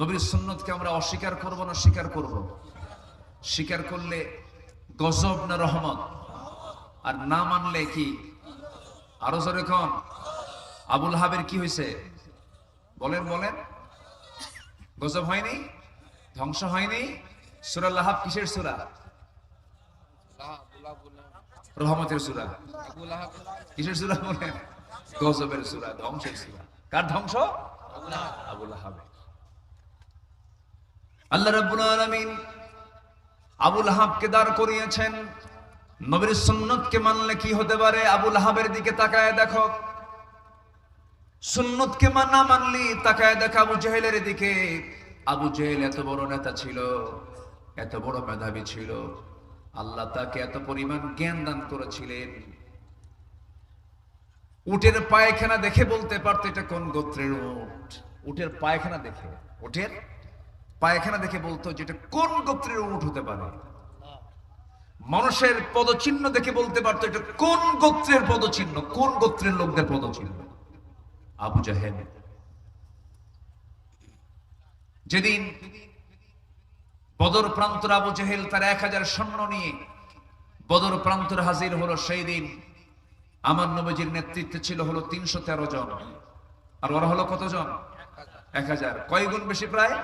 নবীর সুন্নতকে আমরা অস্বীকার করব না স্বীকার করব? স্বীকার করলে গজব না রহমত? আর না মানলে কি? আরও জোরে কন। আবুল হাবের কি হয়েছে? বলেন বলেন। গজব হয়নি? ধ্বংস হয়নি? সুরা লাহাব কিসের সুরা? রহমতের সুরা। কিসের সুরা বলেন? গজবের সুরা, ধ্বংসের সুরা। কার ধ্বংস? আবুল হাবের। আল্লাহ রাব্বুল আলামিন আবুল হাবকে দাঁড় করিয়েছেন। নবীর সুন্নতকে মানলে কি হতে পারে? আবুল হাবের দিকে তাকায় দেখো। সুন্নতকে না মানলি তাকায় দেখ আবু জেহেলের দিকে। আবু জেহেল এত বড় নেতা ছিল, এত বড় মেধাবী ছিল। আল্লাহ তাকে এত পরিমাণ জ্ঞান দান করেছিলেন। উটের পায়খানা দেখে বলতে পারতো এটা কোন গোত্রের উট? উটের পায়খানা দেখে, উটের পায়খানা দেখে বলতো যেটা কোন গোত্রের উট হতে পারে? মানুষের পদচিহ্ন দেখে বলতে পারতো এটা কোন গোত্রের পদচিহ্ন? কোন গোত্রের লোকদের পদচিহ্ন? আবু জাহেল। যেদিন বদর প্রান্তর আবু জাহেল তার এক হাজার সৈন্য নিয়ে বদর প্রান্তর হাজির হলো, সেই দিন আমার নবীজির নেতৃত্বে ছিল হলো তিনশো তেরো জন। আর ওরা হলো কতজন? এক হাজার। কয় গুণ বেশি প্রায়?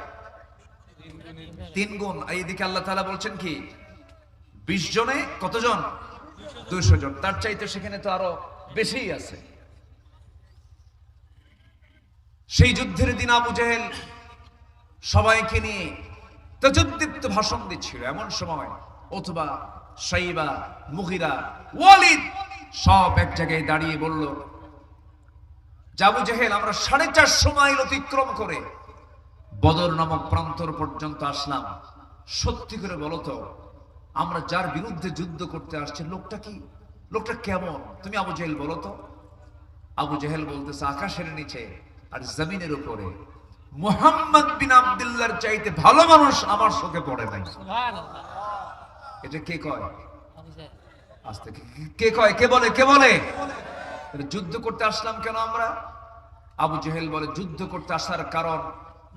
তিন গুণ। আর এইদিকে আল্লাহ তাআলা বলছেন কি? বিশ জনে কতজন? দুইশো জন। তার চাইতে সেখানে তো আরও বেশি আছে। সেই যুদ্ধের দিন আবু জেহেল সবাইকে নিয়ে তেজোদ্দীপ্ত ভাষণ দিচ্ছিল। এমন সময় অথবা সাইবা মুহিরা ওয়ালিদ সব এক জায়গায় দাঁড়িয়ে বলল জাবু জেহেল, আমরা সাড়ে চারশো মাইল অতিক্রম করে বদর নামক প্রান্তর পর্যন্ত আসলাম। সত্যি করে বলো তো আমরা যার বিরুদ্ধে যুদ্ধ করতে আসছে লোকটা কি? লোকটা কেমন? তুমি আবু জেহেল বলো তো। আবু জেহেল বলতেছে আকাশের নিচে আর জমিনের উপরে মোহাম্মদ বিন আব্দুল্লাহর চাইতে ভালো মানুষ আমার চোখে পড়ে নাই। এটা কে কয়? আস্তে কে- কে কয়? কে বলে? কে বলে? যুদ্ধ করতে আসলাম কেন আমরা? আবু জেহেল বলে যুদ্ধ করতে আসার কারণ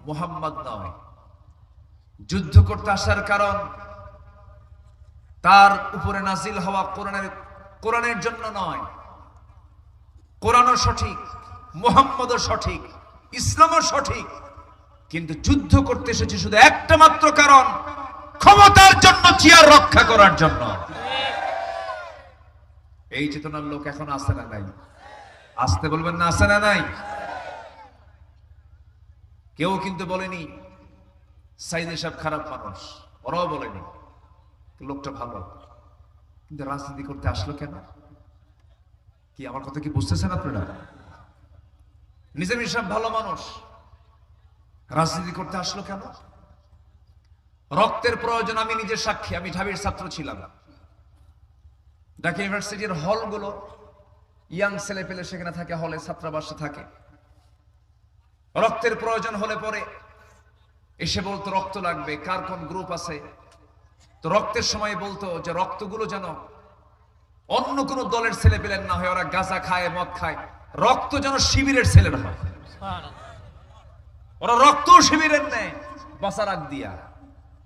মোহাম্মদ নয়। যুদ্ধ করতে আসার কারণ তার উপরে নাজিল হওয়া কোরআনের কোরআনের জন্য নয়। কোরআনও সঠিক, মোহাম্মদও সঠিক, ইসলামও সঠিক। কিন্তু যুদ্ধ করতে এসেছে শুধু একটা মাত্র কারণ, ক্ষমতার জন্য চেয়ার রক্ষা করার জন্য। এই চেতনার লোক এখন আসে না নাই? আসতে বলবেন না আসে না নাই? কেউ কিন্তু বলেনি, সাইদ সাহেব খারাপ মানুষ। ওরাও বলেনি, লোকটা ভালো। কিন্তু রাজনীতি করতে আসলো কেন? কি আমার কথা কি বুঝতেছেন আপনারা? নিজাম সাহেব ভালো মানুষ। রাজনীতি করতে আসলো কেন? রক্তের প্রয়োজন, আমি নিজের সাক্ষী, আমি ঢাবির ছাত্র ছিলাম। ঢাকা ইউনিভার্সিটির হলগুলো, ইয়াং ছেলে পেলে সেখানে থাকে, হলে ছাত্রাবাসে থাকে। রক্তের প্রয়োজন হলে পরে। এসে বলতো, রক্ত লাগবে, কার কোন গ্রুপ আছে? তো রক্তের সময় বলতো যে, রক্তগুলো যেন অন্য কোন দলের ছেলে পেলেন না হয়, ওরা গাঁজা খায়, মদ খায়। রক্ত যেন শিবিরের ছেলেরা হয়। ওরা রক্ত শিবিরের নেয়। বাসারাক দিয়া।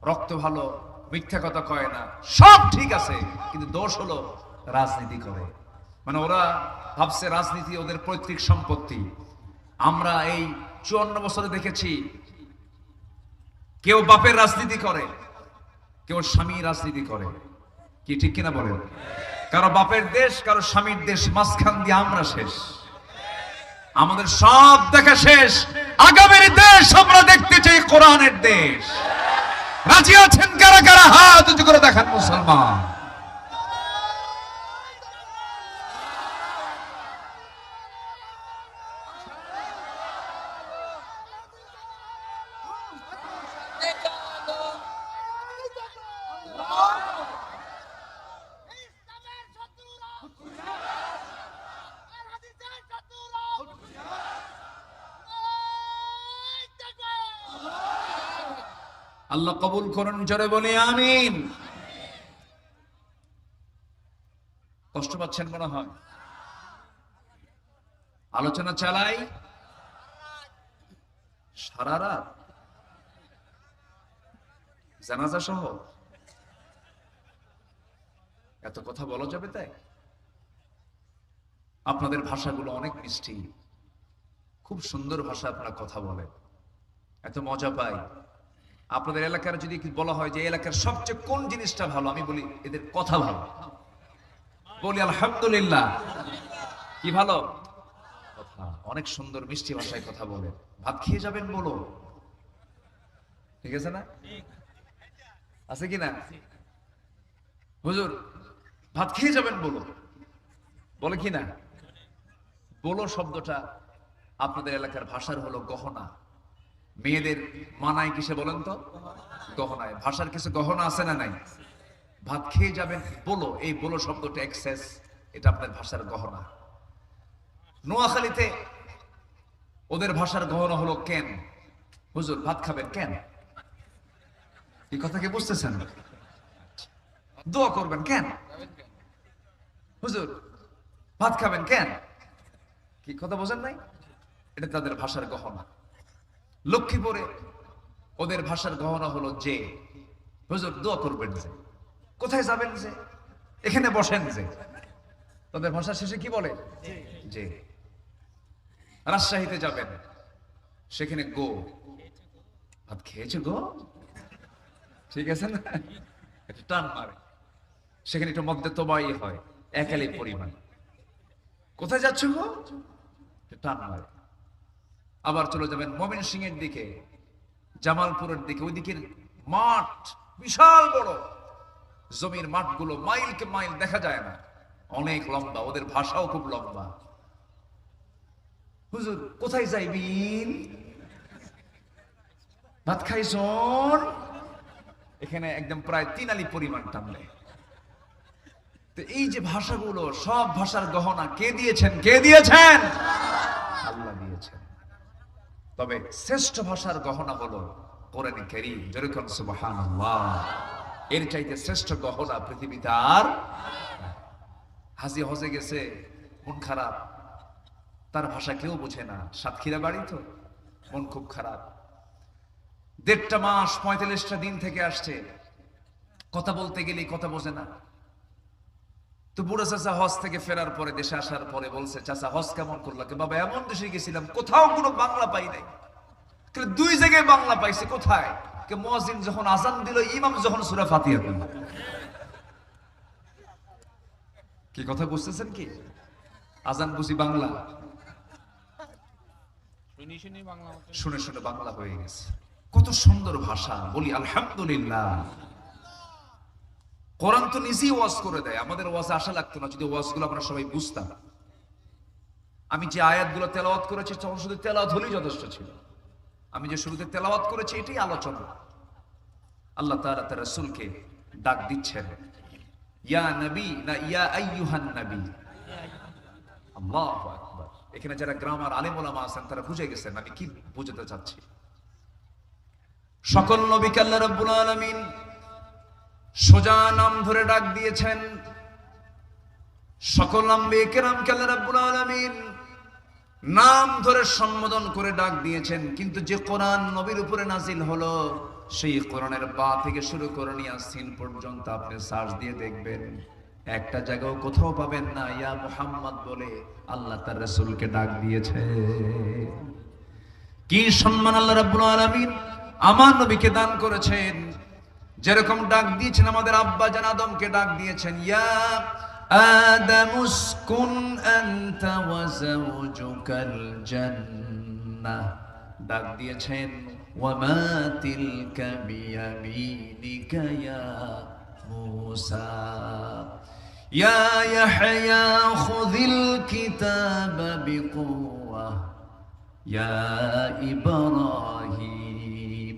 রক্ত ভালো, মিথ্যা কথা কয় না। সব ঠিক আছে, কিন্তু দোষ হলো রাজনীতি করে। মানে ওরা ভাবছে রাজনীতি ওদের পৈতৃক সম্পত্তি। আমরা এই চুয়ান্ন বছরে দেখেছি। কেউ বাপের রাজনীতি করে, কেউ স্বামী রাজনীতি করে। কি ঠিক কিনা বলেন? কারও বাপের দেশ, কারও স্বামীর দেশ, মাঝখান দিয়ে আমরা শেষ। আমাদের সব দেখা শেষ। আগামীর দেশ আমরা দেখতে চাই কোরআনের দেশ। রাজি আছেন কারা কারা? হাত করে দেখান মুসলমান ইসলামের শত্রুরা আর হাদিসের শত্রুরা এই দেখো আল্লাহ কবুল করুন, জোরে বলে, আমিন। কষ্ট পাচ্ছেন মনে হয়? আলোচনা চালাই? সারা রাত? জানাজা সহ? এত কথা বলা যাবে তাই? আপনাদের ভাষাগুলো অনেক মিষ্টি। খুব সুন্দর ভাষা আপনারা কথা বলেন। এত মজা পাই। আপনাদের এলাকার যদি বলা হয় যে এলাকার সবচেয়ে কোন জিনিসটা ভালো, আমি বলি এদের কথা ভালো। বলি আলহামদুলিল্লাহ। কি ভালো? কথা। অনেক সুন্দর মিষ্টি ভাষায় কথা বলে। ভাত খেয়ে যাবেন বলো। ঠিক আছে না? আছে কি না? হুজুর, ভাত খেয়ে যাবেন বলো। বলে কি না? বলো শব্দটা। আপনাদের এলাকার ভাষার হলো গহনা। মেয়েদের মানায় কিসে বলেন তো? গহনায়। ভাষার কিছু গহনা আছে না নাই? ভাত খেয়ে যাবেন, বলো, এই বলো শব্দটা এক্সেস এটা আপনার ভাষার গহনা। নোয়াখালীতে ওদের ভাষার গহনা হলো কেন? হুজুর, ভাত খাবেন কেন? এই কথা কি বুঝতেছেন? দোয়া করবেন কেন? হুজুর, ভাত খাবেন কেন? কি কথা বোঝেন নাই? এটা তাদের ভাষার গহনা। লক্ষ্মীপুরে ওদের ভাষার গহনা হলো যে। হুজুর, দোয়া করবেন যে। কোথায় যাবেন যে? এখানে বসেন যে। তাদের ভাষা শেষে কি বলে? যে। রাজশাহীতে যাবেন। সেখানে গো। ভাত খেয়েছে গো? ঠিক আছে না? একটু টান মারে। সেখানে একটু মধ্যে তোবাই হয়। একালি পরিমাণ। কোথায় যাচ্ছ গো? টান মারে। আবার চলে যাবেন মমিন সিং এর দিকে, জামালপুরের দিকে ওই দিকের মাঠ বিশাল বড়। জমির মাঠগুলো মাইলকে মাইল দেখা যায় না, অনেক লম্বা, ওদের ভাষাও খুব লম্বা। হুজুর, কোথায় যাইবিন? ভাত খাইছন এখানে একদম প্রায় তিন আলি পরিমাণ টানলে। তো এই যে ভাষাগুলো, সব ভাষার গহনা কে দিয়েছেন? কে দিয়েছেন? তবে শ্রেষ্ঠ ভাষার গহনা হলো কোরআন কারীম যেরকম সুবহানাল্লাহ। এর চাইতে শ্রেষ্ঠ গহনা পৃথিবীতে আর হাজি হজে গেছে, মন খারাপ। তার ভাষা কেউ বোঝে না। সাতক্ষীরা বাড়ি তো, মন খুব খারাপ। দেড়টা মাস পঁয়তাল্লিশটা দিন থেকে আসছে। কথা বলতে গেলেই কথা বোঝে না। তো বুড়ো চাচা হজ থেকে ফেরার পরে দেশে আসার পরে বলছে চাচা হজ কেমন করল? কে বাবা এমন দেশে গেছিলাম কোথাও কোনো বাংলা পাই নাই। দুই জায়গায় বাংলা পাইছে কোথায়? কে মজিন যখন আজান দিল ইমাম যখন সুরা ফাতিহা দিল। কি কথা বুঝতেছেন কি? আজান বুঝি বাংলা? শুনে শুনে বাংলা হয়ে গেছে। কত সুন্দর ভাষা বলি আলহামদুলিল্লাহ। কোরআন তো নিজেই ওয়াজ করে দেয়, আমাদের ওয়াজ আশা লাগতো না, যদি ওয়াজগুলো আমরা সবাই বুঝতাম। আমি যে আয়াতগুলো তেলাওয়াত করেছি, তখন শুধু তেলাওয়াত হলেই যথেষ্ট ছিল। আমি যে শুরুতে তেলাওয়াত করেছি, এটাই আলোচনা। আল্লাহ তাআলা তার রাসূলকে ডাক দিচ্ছেন, ইয়া নবী না ইয়া আইয়ুহান নবী? আল্লাহু আকবার। এখানে যারা গ্রামার আলেম ওলামা আছেন, তারা বুঝে গেছেন আমি কি বুঝতে চাচ্ছি। সকল নবীকে আল্লাহ রাব্বুল আলামিন সোজা নাম ধরে ডাক দিয়েছেন। সকল আম্বিয়ে কেরামকে আল্লাহ রাব্বুল আলামিন নাম ধরে সম্বোধন করে ডাক দিয়েছেন। কিন্তু যে কোরআন নবীর উপরে নাজিল হলো, সেই কোরআনের বা থেকে শুরু করে নিয়ে আসছেন পর্যন্ত আপনি সার্চ দিয়ে দেখবেন। একটা জায়গাও কোথাও পাবেন না, ইয়া মুহাম্মদ বলে আল্লাহ তার রসুলকে ডাক দিয়েছে। কি সম্মান আল্লাহ রাব্বুল আলামিন আমার নবীকে দান করেছেন। যেরকম ডাক দিয়েছেন আমাদের আব্বা জান আদমকে ডাক দিয়েছেন, ইয়া আদম উসকুন আনতা ওয়া যাওজুকাল জান্নাহ। ডাক দিয়েছেন, ওয়া মা তিলকা বিয়ামিনিকা ইয়া মূসা। ইয়া ইয়াহইয়া খুযিল কিতাবা বিকুওয়া। ইয়া ইব্রাহিম।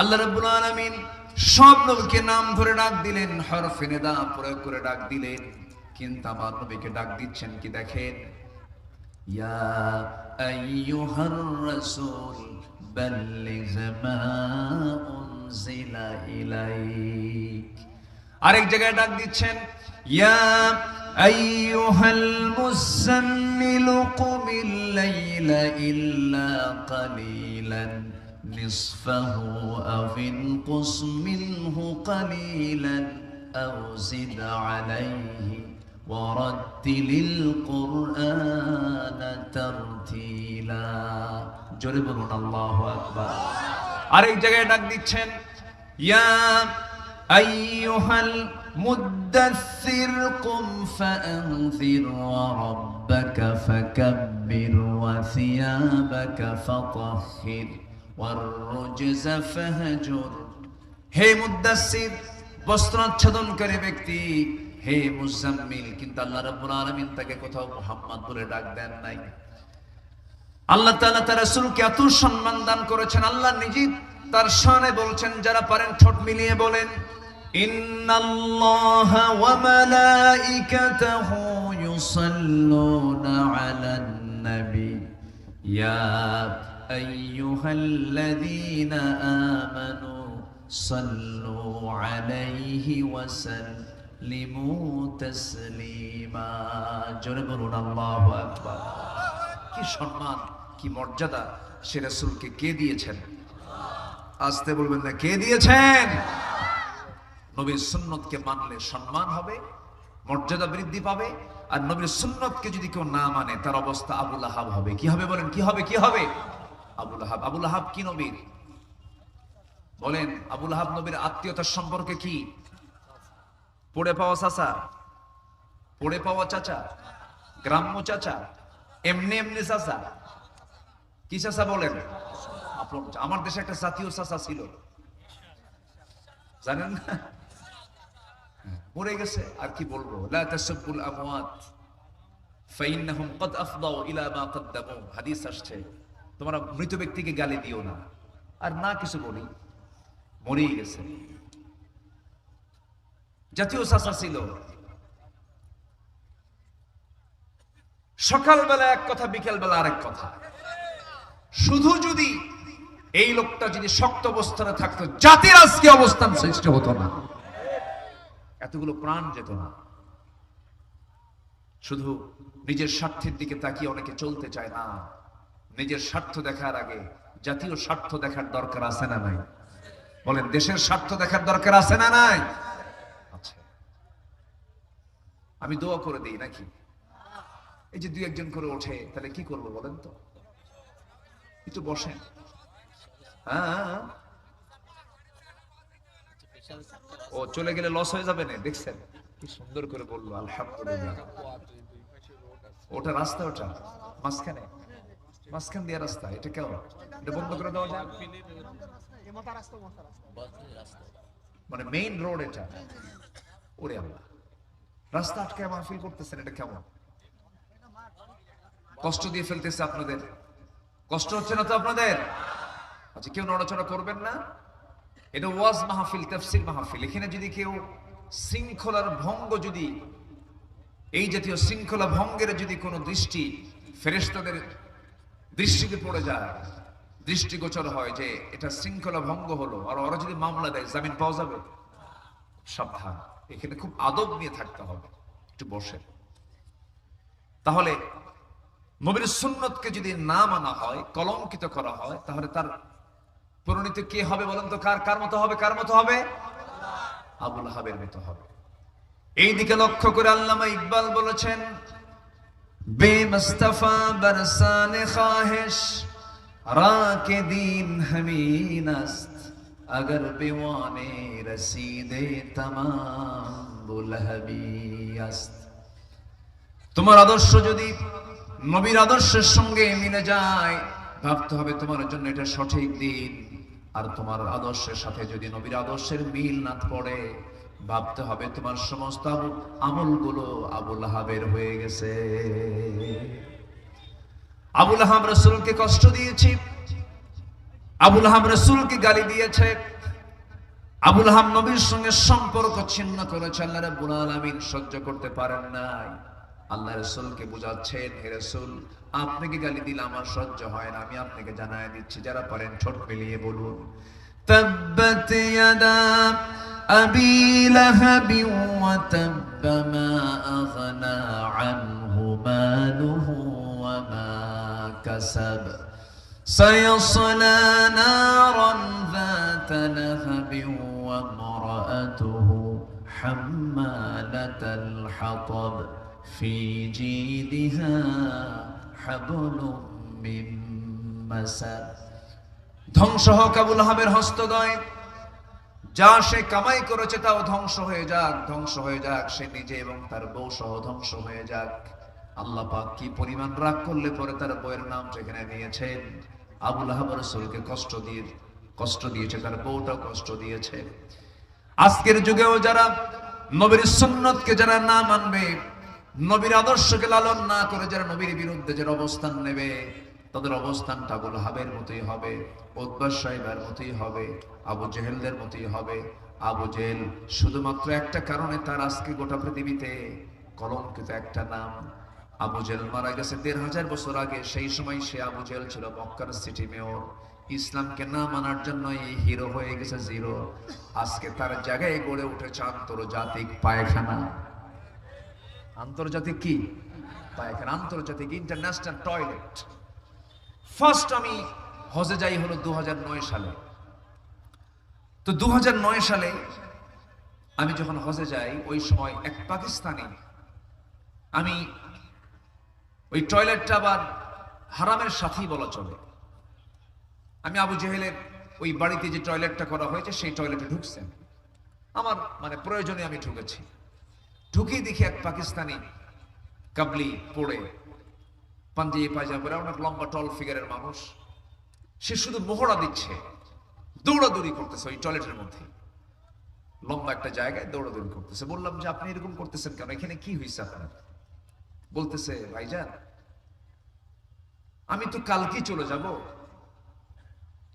আল্লাহ রাব্বুল আলামিন সব নবীকে নাম ধরে ডাক দিলেন, হরফে নেদা প্রয়োগ করে ডাক দিলেন। কিন্তু আমার নবীকে ডাক দিচ্ছেন কি দেখেন? ইয়া আইয়ুহার রাসূল, বাল্লিগ মা উনজিলা ইলাইক। আরেক জায়গায় ডাক দিচ্ছেন, ইয়া আইয়ুহাল মুজাম্মিল কুমিল লাইলা ইল্লা কালিলান। نصفه أو انقص منه قليلا أو زد عليه ورتل القرآن ترتيلا جرب الله أكبر আরেক জায়গায় ডাক দিচ্ছেন ইয়া আইয়ুহাল مدثر قم فأنذر وربك فكبر وثيابك فطهر والرجز فهجر হে মুদাসির ব্যক্তি, হে মুজাম্মিল, কিন্তু আল্লাহ রাব্বুল আলামিন তাকে কোথাও মুহাম্মদ বলে ডাক দেন নাই। আল্লাহ তাআলা তার রাসূলকে এত সম্মান দান করেছেন, আল্লাহ নিজে তার শানে বলছেন, যারা পারেন ঠোঁট মিলিয়ে বলেন, ইন্নাল্লাহা ওয়া মালাইকাতাহু ইউসাল্লুনা আলান নবী ইয়া أيها الذين آمنوا صلوا عليه وسلموا تسليما جربنا الله أكبر কি সম্মান কি মর্যাদা সে রাসূলকে কে দিয়েছেন আসতে বলবেন না কে দিয়েছেন নবীর সুন্নতকে মানলে সম্মান হবে মর্যাদা বৃদ্ধি পাবে আর নবীর সুন্নতকে যদি কেউ না মানে তার অবস্থা আবুল আহাব হবে কি হবে বলেন কি হবে কি হবে আবুল আহাব আবুল আহাব কি নবীর? বলেন, আবুল আহাব নবীর আত্মীয়তার সম্পর্কে কি? পড়ে পাওয়া চাচা? পড়ে পাওয়া চাচা? গ্রাম্য চাচা? এমনি এমনি চাচা? কি চাচা বলেন? আমার দেশে একটা জাতীয় চাচা ছিল। জানেন না? মরে গেছে, আর কি বলব? লা তাসাব্বুল আমওয়াত, ফাইন্নাহুম ক্বাদ আফদাউ ইলা মা কদ্দামু। হাদিস আসছে। তোমরা মৃত ব্যক্তিকে গালি দিও না। আর না কিছু বলি। মরেই গেছে। জাতীয় চাচা ছিল। সকালবেলা এক কথা, বিকেলবেলা আরেক কথা। শুধু যদি এই লোকটা যদি শক্ত অবস্থানে থাকতো, জাতির আজকে অবস্থান সৃষ্টি হতো না। এতগুলো প্রাণ যেত না। শুধু নিজের স্বার্থের দিকে তাকিয়ে অনেকে চলতে চায় না। নিজের স্বার্থ দেখার আগে, জাতীয় স্বার্থ দেখার দরকার আছে না নাই? বলেন, দেশের স্বার্থ দেখার দরকার আছে না নাই? আচ্ছা। আমি দোয়া করে দিই নাকি? এই যে দুই একজন করে ওঠে, তাহলে কি করব বলেন তো? একটু বসেন। হ্যাঁ। ও চলে গেলে লস হয়ে যাবে না, দেখছেন? কি সুন্দর করে বলল, আলহামদুলিল্লাহ। ওটা রাস্তা, ওটা মাঝখানে। মাঝখান দিয়ে রাস্তা, এটা কেমন? এটা বন্ধ করে দেওয়া মানে মেইন রোড এটা। ওরে আল্লাহ। রাস্তা আটকে মাহফিল করতেছেন, এটা কেমন? কষ্ট দিয়ে ফেলতেছে আপনাদের। কষ্ট হচ্ছে না তো আপনাদের? আচ্ছা কেউ নড়াচড়া করবেন না। এটা ওয়াজ মাহফিল, তাফসির মাহফিল। এখানে যদি কেউ শৃঙ্খলার ভঙ্গ যদি, এই জাতীয় শৃঙ্খলা ভঙ্গের যদি কোনো দৃষ্টি ফেরেশতাদের দৃষ্টিতে পড়ে যায় দৃষ্টিগোচর হয় যে এটা শৃঙ্খলা ভঙ্গ হলো, আর ওরা যদি মামলা দেয়, জামিন পাওয়া যাবে? সাবধান, এখানে খুব আদব নিয়ে থাকতে হবে, একটু বসে তাহলে নবীর সুন্নতকে যদি না মানা হয়, কলঙ্কিত করা হয়, তাহলে তার পরিণতি কে হবে বলেন তো কার? কার মতো হবে? কার মতো হবে? আবুল হাবের মতো হবে। এই দিকে লক্ষ্য করে আল্লামা ইকবাল বলেছেন বেমস্তফা বরসান খাহিশ রাকে দিন হমিন است اگر بیوانه رسیده تمام بلهبی است তোমার আদর্শ যদি নবীর আদর্শের সঙ্গে মিলে যায় ভাবতে হবে তোমার জন্য এটা সঠিক দিন আর তোমার আদর্শের সাথে যদি নবীর আদর্শের মিল না পড়ে ভাবতে হবে তোমার সমস্ত আমলগুলো আবুল হাবের হয়ে গেছে। আবুল হাম রসুলকে কষ্ট দিয়েছি। আবুল হাম রসুলকে গালি দিয়েছে। আবুল হাম নবীর সঙ্গে সম্পর্ক ছিন্ন করেছে। আল্লাহ রাবুল আলমিন সহ্য করতে পারেন নাই। আল্লাহ রসুলকে বুঝাচ্ছেন, হে রসুল, আপনাকে গালি দিলে আমার সহ্য হয় না। আমি আপনাকে জানাই দিচ্ছি। যারা পারেন ছোট মিলিয়ে বলুন। তব্বত ইয়াদা أبي لهب وتب ما أغنى عنه ماله وما كسب سيصلى نارا ذات لهب وامرأته حمالة الحطب في جيدها حبل من مسد ধ্বংস হোক আবুল হাবের হস্তদয় যা সে কামাই করেছে তাও ধ্বংস হয়ে যাক, ধ্বংস হয়ে যাক, সে নিজে এবং তার বউ সহ ধ্বংস হয়ে যাক। আল্লাহ পাক কি পরিমাণ রাগ করলে পরে তার বউয়ের নাম যেখানে নিয়েছেন আবুল আহাব রসুলকে কষ্ট দিয়ে, কষ্ট দিয়েছে, তার বউটাও কষ্ট দিয়েছে। আজকের যুগেও যারা নবীর সুন্নতকে যারা না মানবে, নবীর আদর্শকে লালন না করে যারা নবীর বিরুদ্ধে যারা অবস্থান নেবে তাদের অবস্থানটা আবুল হাবের মতোই হবে উদ্বাস সাহেবের মতোই হবে, আবু জেহেলদের মতোই হবে। আবু জেহেল শুধুমাত্র একটা কারণে তার আজকে গোটা পৃথিবীতে কলঙ্কিত একটা নাম। আবু জেহেল মারা গেছে দেড় হাজার বছর আগে, সেই সময় সে আবু জেহেল ছিল মক্কার সিটি মেয়র। ইসলামকে না মানার জন্য এই হিরো হয়ে গেছে জিরো। আজকে তার জায়গায় গড়ে উঠেছে আন্তর্জাতিক পায়খানা। আন্তর্জাতিক কি? পায়খানা, আন্তর্জাতিক ইন্টারন্যাশনাল টয়লেট ফার্স্ট আমি হজে যাই হলো দু হাজার নয় সালে। তো দু হাজার নয় সালে আমি যখন হজে যাই, ওই সময় এক পাকিস্তানি, আমি ওই টয়লেটটা আবার হারামের সাথেই বলা চলে। আমি আবু জেহেলের ওই বাড়িতে যে টয়লেটটা করা হয়েছে, সেই টয়লেটে ঢুকছেন। আমার মানে প্রয়োজনে আমি ঢুকেছি। ঢুকিয়ে দেখি এক পাকিস্তানি কাবলি পড়ে পাঞ্জাবি পায়জামা পরে, অনেক লম্বা টল ফিগারের মানুষ। সে শুধু মোহরা দিচ্ছে। দৌড়াদৌড়ি করতেছে ওই টয়লেটের মধ্যে। লম্বা একটা জায়গায় দৌড়াদৌড়ি করতেছে। বললাম যে, আপনি এরকম করতেছেন কেন? এখানে কি হয়েছে আপনার? বলতেছে, ভাইজান, আমি তো কালকেই চলে যাব।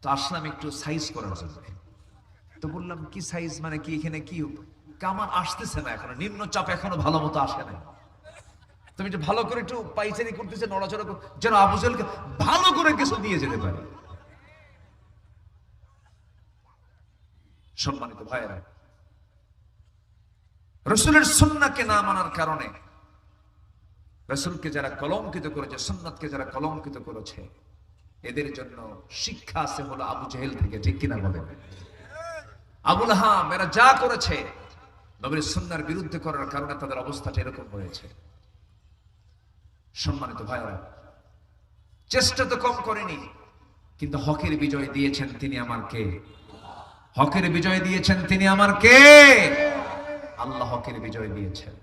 তো আসলাম একটু সাইজ করার জন্য। তো বললাম, কি সাইজ মানে কি এখানে কি? কামান আসতেছে না এখনও। নিম্ন চাপ এখনও ভালো মতো আসে না তুমি একটু ভালো করে একটু পাইচারি করতেছে, নড়াচড়া যেন আবুজেলকে ভালো করে কিছু দিয়ে যেতে পারে। সম্মানিত ভাইয়েরা, রসুলের সুন্নাকে না মানার কারণে রসুলকে যারা কলঙ্কিত করেছে, সুন্নাতকে যারা কলঙ্কিত করেছে, এদের জন্য শিক্ষা আছে হলো আবু জেহেল থেকে, ঠিক কিনা বলে আবুল হাম এরা যা করেছে, নবীর সুন্নার বিরুদ্ধে করার কারণে তাদের অবস্থাটা এরকম হয়েছে। সম্মানিত ভাইরা চেষ্টা তো কম করেনি, কিন্তু হকের বিজয় দিয়েছেন তিনি আমার কে? হকের বিজয় দিয়েছেন তিনি আমার কে? আল্লাহ হকের বিজয় দিয়েছেন।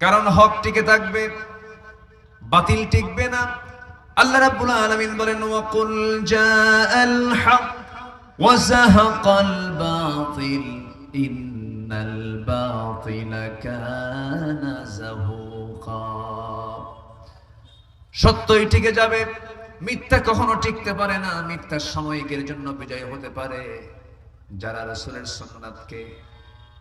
কারণ হক টিকে থাকবে, বাতিল টিকবে না। আল্লাহ রাব্বুল আলামিন বলেন, ওয়াকুল জাআল হক ওয়া যাহাকাল বাতিল, ইন্নাল বাতিল কানা যাহুকা সত্যই টিকে যাবে। মিথ্যা কখনো টিকতে পারে না। মিথ্যা সাময়িকের জন্য বিজয় হতে পারে। যারা রসুলের সন্ন্যাতকে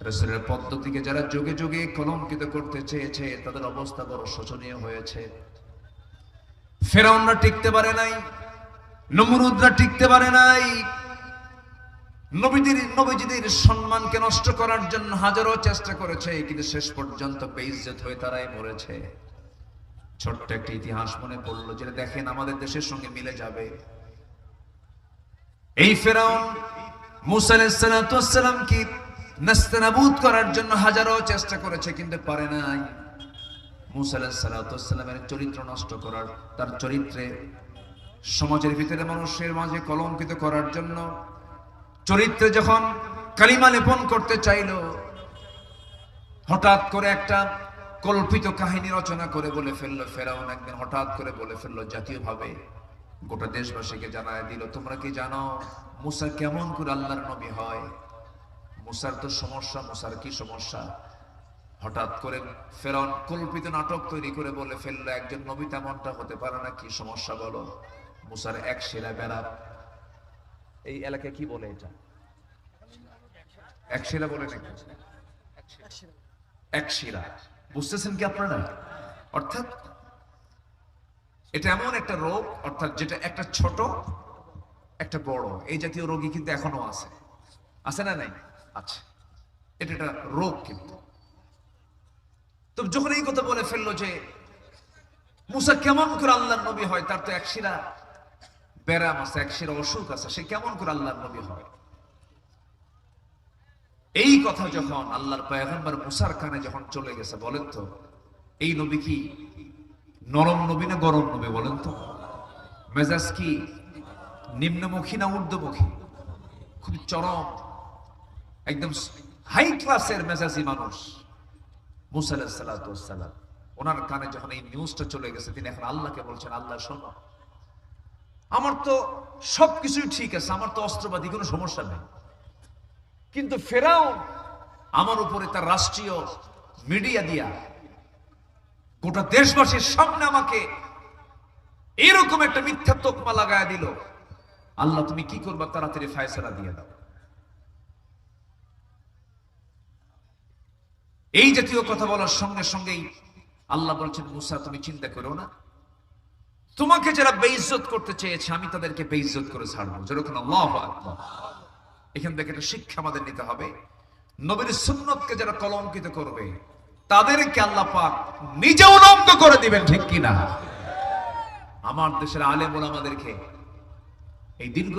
রসুলের পদ্ধতিকে যারা যুগে যুগে কলঙ্কিত করতে চেয়েছে, তাদের অবস্থা বড় শোচনীয় হয়েছে। ফেরাউনরা টিকতে পারে নাই। নমরুদরা টিকতে পারে নাই। নবীদের, নবীজিদের সম্মানকে নষ্ট করার জন্য হাজারো চেষ্টা করেছে, কিন্তু শেষ পর্যন্ত বেইজ্জত হয়ে তারাই মরেছে। ছোট্ট একটা ইতিহাস মনে পড়ল যেটা দেখেন আমাদের দেশের সঙ্গে মিলে যাবে। এই ফেরাউন মুসা আলাইসালাম কি নাস্তানাবুদ করার জন্য হাজারো চেষ্টা করেছে কিন্তু পারে নাই। মুসা আলাইসালামের চরিত্র নষ্ট করার, তার চরিত্রে সমাজের ভিতরে মানুষের মাঝে কলঙ্কিত করার জন্য চরিত্রে যখন কালিমা লেপন করতে চাইলো, হঠাৎ করে একটা কল্পিত কাহিনী রচনা করে বলে ফেলল ফেরাউন একদিন, হঠাৎ করে বলে ফেলল জাতীয়ভাবে। গোটা দেশবাসীকে জানায় দিল, তোমরা কি জানো মুসা কেমন করে আল্লাহর নবী হয়? মুসার তো সমস্যা, মুসার কি সমস্যা? হঠাৎ করে ফেরাউন কল্পিত নাটক তৈরি করে বলে ফেলল, একজন নবী তেমনটা হতে পারে না, কি সমস্যা বলো? মুসার এক শিলা বেড়া। এই এলাকায় কি বলে এটা? এক শিলা বলে নাকি? এক শিরা বুঝতেছেন কি আপনারা? অর্থাৎ এটা এমন একটা রোগ, অর্থাৎ যেটা একটা ছোট, একটা বড়। এই জাতীয় রোগী কিন্তু এখনও আছে। আছে না নাই? আছে এটা একটা রোগ কিন্তু। তো যখন এই কথা বলে ফেলল যে মুসা কেমন করে আল্লাহর নবী হয়, তার তো এক শিরা ব্যারাম আছে, এক সেরা অসুখ আছে, সে কেমন করে আল্লাহর নবী হয়? এই কথা যখন আল্লাহর পয়গম্বর মুসার কানে যখন চলে গেছে, বলেন তো, এই নবী কি নরম নবী না গরম নবী বলেন তো? মেজাজ কি নিম্নমুখী না ঊর্ধ্বমুখী? খুব চরম, একদম হাই ক্লাসের মেজাজি মানুষ, মুসা ওনার কানে যখন এই নিউজটা চলে গেছে, তিনি এখন আল্লাহকে বলছেন, আল্লাহ, শোনো, আমার তো সবকিছুই ঠিক আছে, আমার তো অস্ত্রবাদী কোনো সমস্যা নেই। কিন্তু ফেরাও আমার উপরে তার রাষ্ট্রীয় মিডিয়া দিয়া গোটা দেশবাসীর সামনে আমাকে এরকম একটা মিথ্যা তোকমা লাগায় দিল। আল্লাহ, তুমি কি করবা? তাড়াতাড়ি ফায়সালা দিয়ে দাও। এই জাতীয় কথা বলার সঙ্গে সঙ্গেই আল্লাহ বলছেন, মুসা, তুমি চিন্তা করো না। তোমাকে যারা বেইজ্জত করতে চেয়েছে, আমি তাদেরকে বেইজ্জত করে ছাড়বো। যেরকম আল্লাহ এখান থেকে একটা শিক্ষা আমাদের নিতে হবে। নবীর সুন্নতকে যারা কলঙ্কিত করবে, তাদেরকে আল্লাহ পাক নিজে উলঙ্গ করে দিবেন, ঠিক কিনা? আমার দেশের আলেম আমাদেরকে এই দীর্ঘ